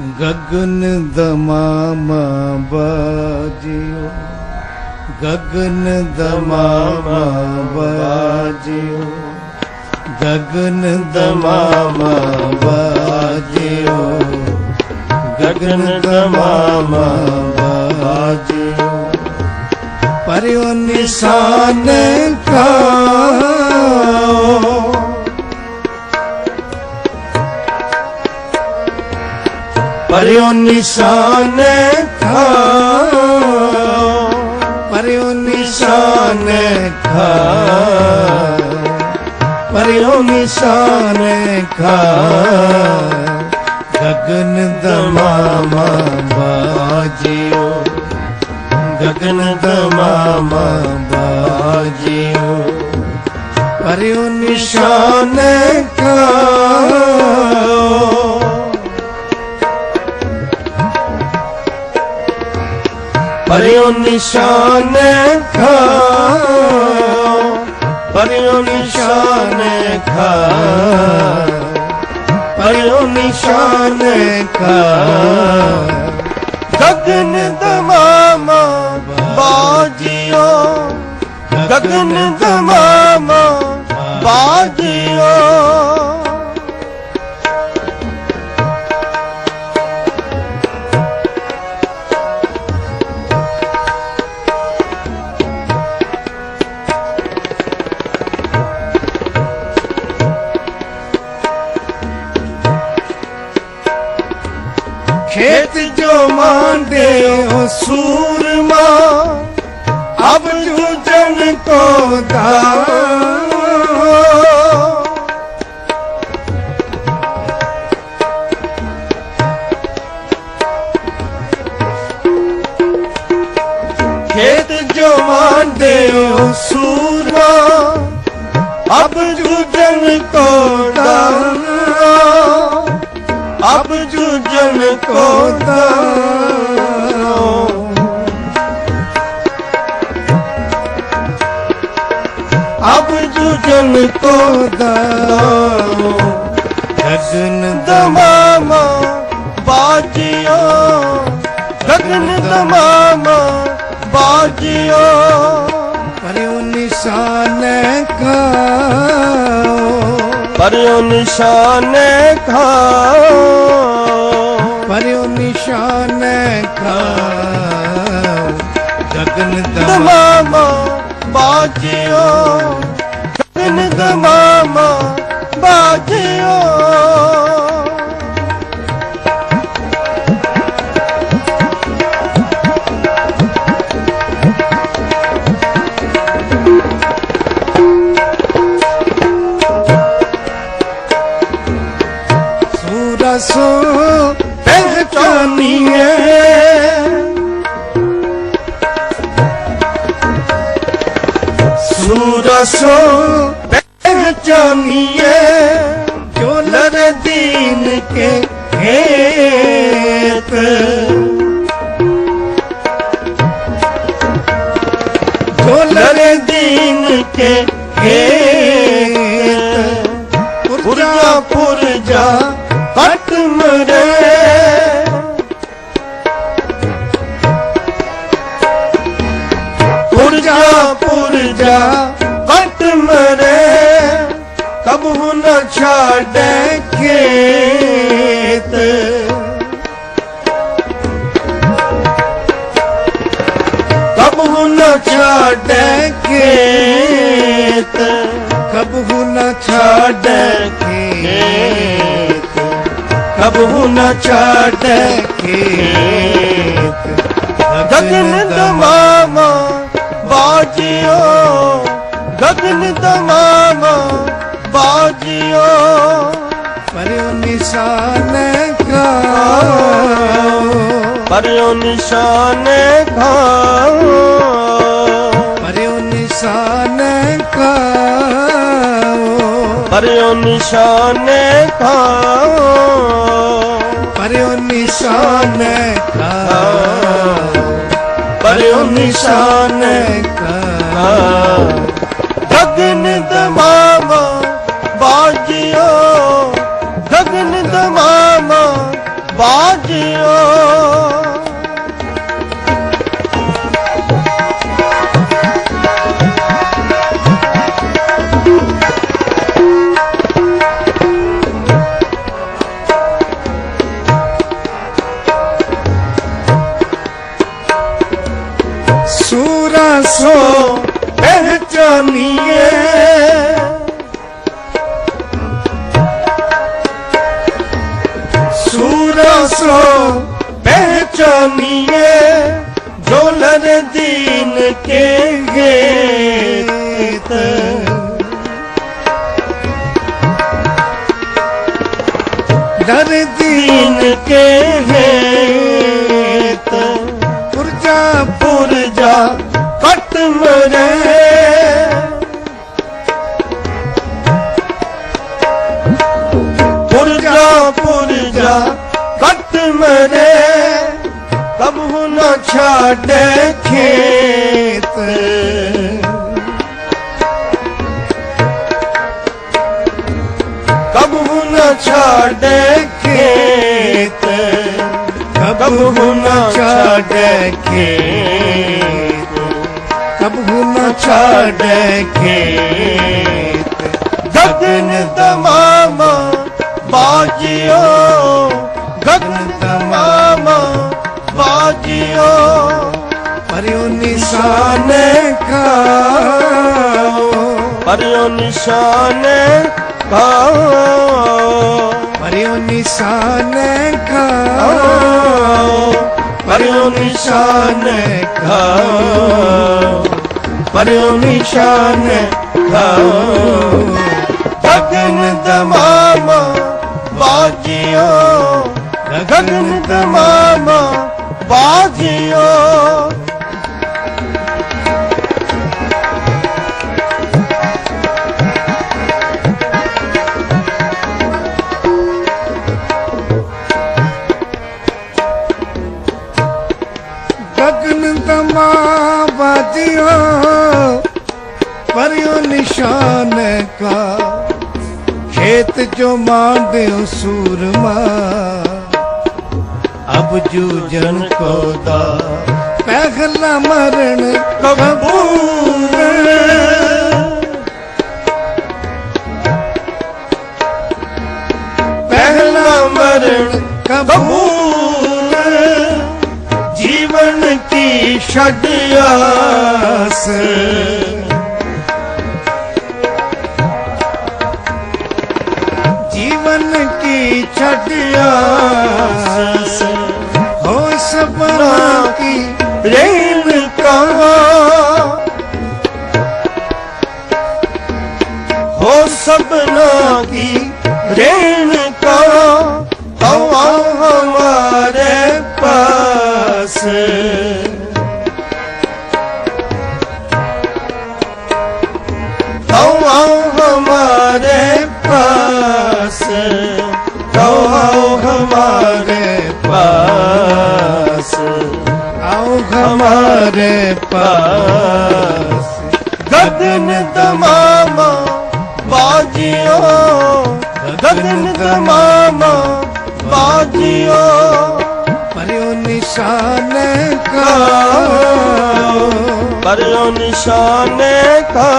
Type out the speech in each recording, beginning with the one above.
ਗਗਨ ਦਮਾਮਾ ਬਾਜਿਓ। ਗਗਨ ਦਮਾਮਾ ਬਾਜਿਓ। ਗਗਨ ਦਮਾਮਾ ਬਾਜਿਓ। ਗਗਨ ਦਮਾਮਾ ਬਾਜਿਓ। ਪਰਿਓ ਨਿਸ਼ਾਨ ਪਰਿਓ ਨਿਸ਼ਾਨ ਖਾ ਪਰਿਓ ਨਿਸ਼ਾਨ ਖਾ ਪਰਿਓ ਨਿਸ਼ਾਨ ਖਾ ਗਗਨ ਦਮਾਮਾ ਬਾਜਿਓ। ਗਗਨ ਦਮਾਮਾ ਬਾਜਿਓ। ਪਰਿਓ ਨਿਸ਼ਾਨ ਖਾ ਪਰਿਓ ਨਿਸ਼ਾਨ ਖਾਓ ਨਿਸ਼ਾਨ ਪਰਿਓ ਨਿਸ਼ਾਨ ਖਾਓ ਦਮਾਮਾ ਬਾਜਿਓ। ਦਮਾਮਾ ਬਾਜਿਓ। अब जूझन को दाओ खेत जो मांडे हो सूरमा अब जूझन को दाओ अब जूझन को दाओ ਅਬ ਜਨ ਕੋ ਦਾਓ ਗਗਨ ਦਮਾਮਾ ਬਾਜਿਓ। ਗਗਨ ਦਮਾਮਾ ਬਾਜਿਓ। ਪਰਿਓ ਨਿਸ਼ਾਨ ਖਾਓ। ਪਰਿਓ ਨਿਸ਼ਾਨ ਖਾਓ। ਪਰਿਓ ਨਿਸ਼ਾਨ ਖਾਓ। ਗਗਨ ਦਮਾਮਾ ਬਾਜਿਓ। ਸੂਰਸੋ ਪਹਿਚਾਨੀਏ ਚੋਲਰ ਦੀਨ ਕੇ ਖੇਤ। ਚੋਲਰ ਦੀਨ ਕੇ ਖੇਤ। ਪੁਰਜਾ ਪੁਰਜਾ ਕੱਟ ਮਰੇ। ਪੁਰਜਾ ਕੱਟ ਮਰੇ, ਕਬ ਹੁਨ ਛਾੜੈ ਖੇਤ। ਕਬ ਹੁਨ ਛਾੜੈ ਖੇਤ, ਕਬ ਹੁਨ ਛਾੜੈ ਖੇਤ। ਕਬ ਹੁਨ ਛਾੜੈ ਖੇਤ। ਗਗਨ ਦਮਾਮਾ ਬਾਜਿਓ ਗਗਨ ਦਮਾਮਾ ਬਾਜਿਓ। ਪਰਿਓ ਨਿਸ਼ਾਨ ਖਾਓ। ਪਰਿਓ ਨਿਸ਼ਾਨ ਖਾਓ। ਪਰਿਓ ਨਿਸ਼ਾਨ ਖਾਓ। ਪਰਿਓ ਨਿਸ਼ਾਨ ਖਾਓ। ਪਰਿਓ ਨਿਸ਼ਾਨ ਖਾਓ। ਪਰਿਓ ਨਿਸ਼ਾਨ ਗਗਨ ਦਮਾਵਾ ਬਾਜਿਓ। ਗਗਨ ਦਮਾਵਾ ਬਾਜਿਓ। ਸੂਰਾ ਸੋ ਪਹਿਚਾਨੀਏ ਸੂਰਾ ਸੋ ਪਹਿਚਾਨੀਏ ਢੋਲਨ ਦੀਨ ਮਰੇ ਕਬਹੁ ਨਾ ਛਾੜੇ ਖੇਤ। ਕਬਹੁ ਨਾ ਛਾੜੇ ਖੇਤ। ਕਬਹੁ ਨਾ ਛਾੜੇ ਖੇਤ। ਕਬਹੁ ਨਾ ਛਾੜੇ ਖੇਤ। ਨਿਸ਼ਾਨ ਖਾਓ। ਪਰਿਓ ਨਿਸ਼ਾਨ ਖਾਓ। ਪਰਿਓ ਨਿਸ਼ਾਨ ਖਾਓ। ਪਰਿਓ ਨਿਸ਼ਾਨ ਖਾਓ। ਪਰਿਓ ਨਿਸ਼ਾਨ ਖਾਓ। ਗਗਨ ਤਮਾਮਾ ਬਾਜਿਓ। ਗਗਨ ਤਮਾਮਾ ਬਾਜਿਓ। ਦਿਓ ਜੋ ਮਾਂਡਿਓ ਸੂਰਮਾ। ਅਬ ਜੂਜਨ ਕੋ ਦਾ ਪਹਿਲਾ ਮਰਨ ਕਬੂਰ ਪਹਿਲਾ ਮਰਨ ਕਬੂਲ ਜੀਵਨ ਕੀ ਛੱਡ ਆਸ। ਜੀਵਨ ਕੀ ਛੱਡ ਆਸ ਹੋ ਸਪਨਾ ਕੀ ਰੇਨ ਕਾ ਹੋ ਸਪਨਾ ਕੀ ਰੇਨ ਪਾਸ। ਗਗਨ ਤਮਾਮਾ ਬਾਜਿਓ। ਗਗਨ ਤਮਾਮਾ ਬਾਜਿਓ। ਪਰਿਓ ਨਿਸ਼ਾਨ ਕਾ ਪਰਿਓ ਨਿਸ਼ਾਨ ਕਾ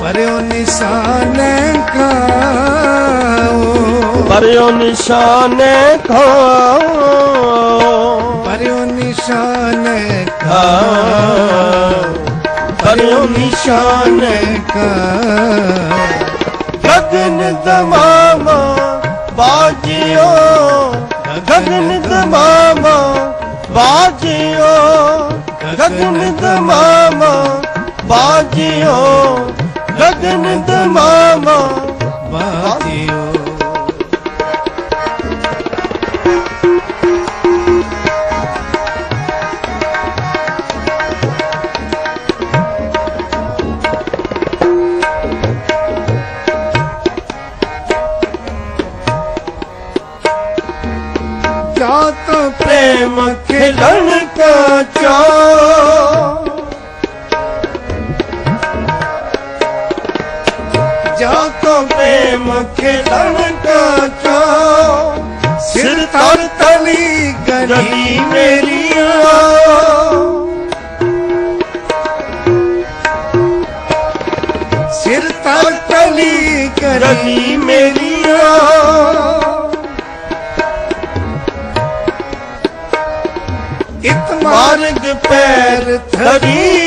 ਪਰਿਓ ਨਿਸ਼ਾਨ ਕਾ ਪਰਿਓ ਨਿਸ਼ਾਨ ਕੋ ਪਰਿਓ ਨਿਸ਼ਾਨ ਕਾ। ਪਰਿਓ ਨਿਸ਼ਾਨ ਕਾ। ਗਗਨ ਤਮਾਮਾ ਬਾਜਿਓ। ਗਗਨ ਤਮਾਮਾ ਬਾਜਿਓ। ਗਗਨ ਤਮਾਮਾ ਬਾਜਿਓ। ਗਗਨ ਤਮਾਮਾ ਬਾਜਿਓ। ਖੇਡਣ ਕਾਚਾ ਸਿਰ ਤਰ ਤਲੀ ਗਲੀ ਮੇਰੀਆਂ। ਸਿਰ ਤਰ ਤਲੀ ਗਲੀ ਮੇਰੀਆਂ। ਇਤ ਮਾਰਗ ਪੈਰ ਥਰੀ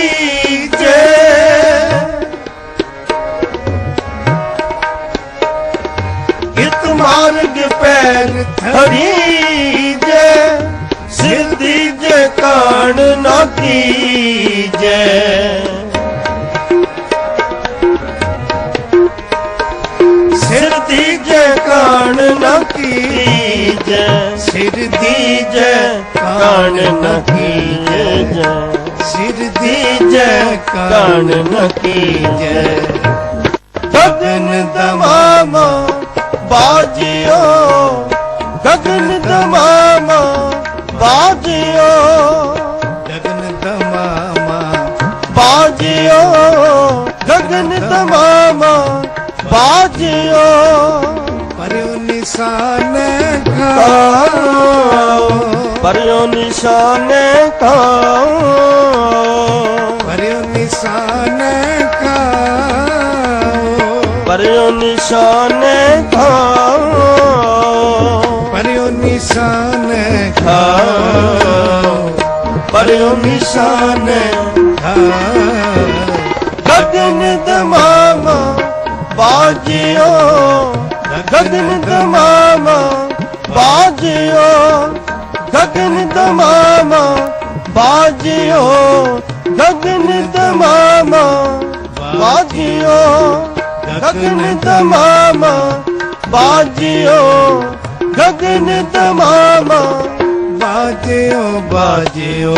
ਕਾਣ ਨਾ ਕੀਜੈ ਸਿਰ ਦੀਜੈ ਕਾਣ ਨਾ ਕੀਜੈ ਸਿਰ ਦੀਜੈ ਕਾਣ ਨਾ ਕੀਜੈ ਸਿਰ ਦੀਜੈ ਕਾਣ ਨ ਕੀਜੈ ਗਗਨ ਦਮਾਮਾ ਬਾਜਿਓ ਗਗਨ ਦਮਾਮਾ ਬਾਜਿਓ ਦਮਾਮਾ ਬਾਜਿਓ ਪਰਿਉ ਨਿਸ਼ਾਨ ਖਾਓ ਪਰਿਓ ਨਿਸ਼ਾਨੇ ਕਾਓ ਪਰਿਉ ਨਿਸ਼ਾਨ ਖਾਓ ਪਰਿਓ ਨਿਸ਼ਾਨੇ ਖਾਓ ਪਰਿਉ ਨਿਸ਼ਾਨ ਖਾਓ ਪਰਿਓ ਨਿਸ਼ਾਨੇ ਖਾਓ ਗਗਨ ਦਮਾਮਾ ਬਾਜਿਓ ਗਗਨ ਦਮਾਮਾ ਬਾਜਿਓ ਗਗਨ ਦਮਾਮਾ ਬਾਜਿਓ ਗਗਨ ਦਮਾਮਾ ਬਾਜਿਓ ਗਗਨ ਦਮਾਮਾ ਬਾਜਿਓ ਗਗਨ ਦਮਾਮਾ ਬਾਜਿਓ ਬਾਜਿਓ।